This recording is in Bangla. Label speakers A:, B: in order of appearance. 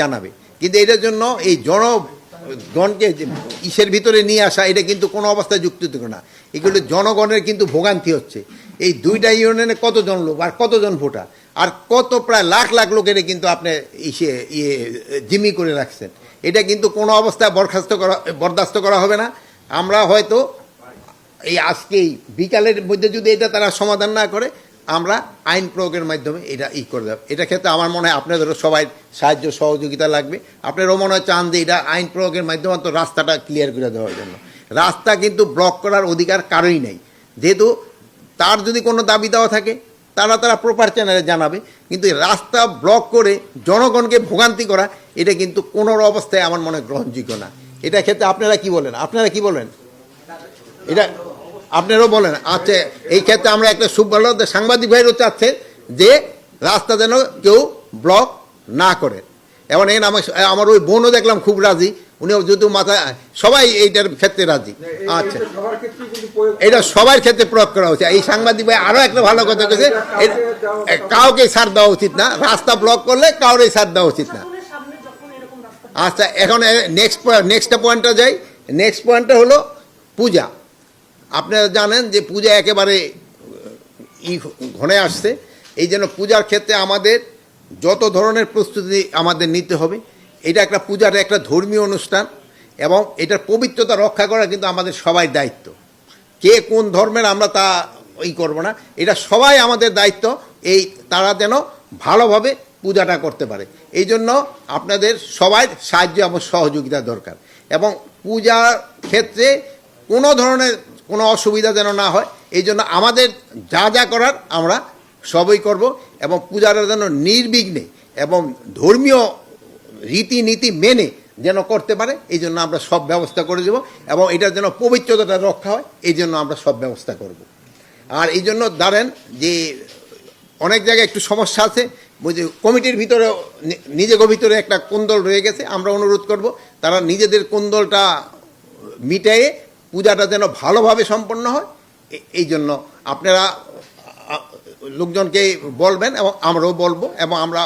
A: জানাবে। কিন্তু এটার জন্য এই জনগণকে ইসের ভিতরে নিয়ে আসা, এটা কিন্তু কোনো অবস্থায় যুক্তিযুক্ত না। এগুলো জনগণের কিন্তু ভোগান্তি হচ্ছে। এই দুইটা ইউনিয়নে কতজন লোক আর কতজন ভোটার? আর কত প্রায় লাখ লাখ লোকের কিন্তু আপনি ইসে ইয়ে জিমি করে রাখছেন। এটা কিন্তু কোনো অবস্থায় বরখাস্ত করা বরদাস্ত করা হবে না। আমরা হয়তো এই আজকেই বিকালের মধ্যে যদি এটা তারা সমাধান না করে আমরা আইন প্রয়োগের মাধ্যমে এটা ই করে দেব। এটা ক্ষেত্রে আমার মনে হয় আপনাদেরও সবাই সাহায্য, সহযোগিতা লাগবে। আপনারও মনে হয় চান যে এটা আইন প্রয়োগের মাধ্যমে তো রাস্তাটা ক্লিয়ার করে দেওয়ার জন্য। রাস্তা কিন্তু ব্লক করার অধিকার কারোই নেই। যেহেতু তার যদি কোনো দাবি দেওয়া থাকে, তারা তারা প্রপার চ্যানেলে জানাবে। কিন্তু রাস্তা ব্লক করে জনগণকে ভোগান্তি করা, এটা কিন্তু কোনো অবস্থায় আমার মনে গ্রহণযোগ্য না। এটা ক্ষেত্রে আপনারা কি বলেন? আপনারা কি বলেন? এটা আপনারাও বলেন। আচ্ছা এই ক্ষেত্রে আমরা একটা সুভালো সাংবাদিক ভাইরও চাচ্ছে যে রাস্তা যেন কেউ ব্লক না করে। এবং এখানে আমার আমার ওই বোনও দেখলাম খুব রাজি উনিও যেহেতু মাথা সবাই এইটার ক্ষেত্রে রাজি। আচ্ছা।
B: সবার ক্ষেত্রে কিন্তু প্রয়োগ
A: এটা সবার ক্ষেত্রে প্রয়োগ করা উচিত। এই সাংবাদিক ভাই আরও একটা ভালো কথা কেছে কাউকে সার দেওয়া উচিত না। রাস্তা ব্লক করলে কাউরে সার দেওয়া উচিত না।
C: সকলের সামনে যখন এরকম রাস্তা
A: আচ্ছা এখন নেক্সট নেক্সট পয়েন্টটা যাই। নেক্সট পয়েন্টটা হলো পূজা। আপনারা জানেন যে পূজা একেবারে ই ঘনে আসছে। এই জন্য পূজার ক্ষেত্রে আমাদের যত ধরনের প্রস্তুতি আমাদের নিতে হবে, এটা একটা পূজার একটা ধর্মীয় অনুষ্ঠান এবং এটার পবিত্রতা রক্ষা করা কিন্তু আমাদের সবাই দায়িত্ব। কে কোন ধর্মের আমরা তা ই করব না, এটা সবাই আমাদের দায়িত্ব, এই তারা যেন ভালোভাবে পূজাটা করতে পারে। এই জন্য আপনাদের সবাই সাহায্য এবং সহযোগিতা দরকার এবং পূজার ক্ষেত্রে কোনো ধরনের কোনো অসুবিধা যেন না হয়, এই জন্য আমাদের যা যা করার আমরা সবই করব এবং পূজাটা যেন নির্বিঘ্নে এবং ধর্মীয় রীতিনীতি মেনে যেন করতে পারে, এই জন্য আমরা সব ব্যবস্থা করে দেব এবং এটার যেন পবিত্রতাটা রক্ষা হয়, এই জন্য আমরা সব ব্যবস্থা করব। আর এই জন্য দাঁড়েন যে অনেক জায়গায় একটু সমস্যা আছে বুঝি কমিটির ভিতরে নি- নিজেদের ভিতরে একটা কোন্দল রয়ে গেছে, আমরা অনুরোধ করব, তারা নিজেদের কোন্দলটা মিটাইয়ে পূজাটা যেন ভালোভাবে সম্পন্ন হয় এই জন্য আপনারা লোকজনকে বলবেন এবং আমরাও বলব এবং আমরা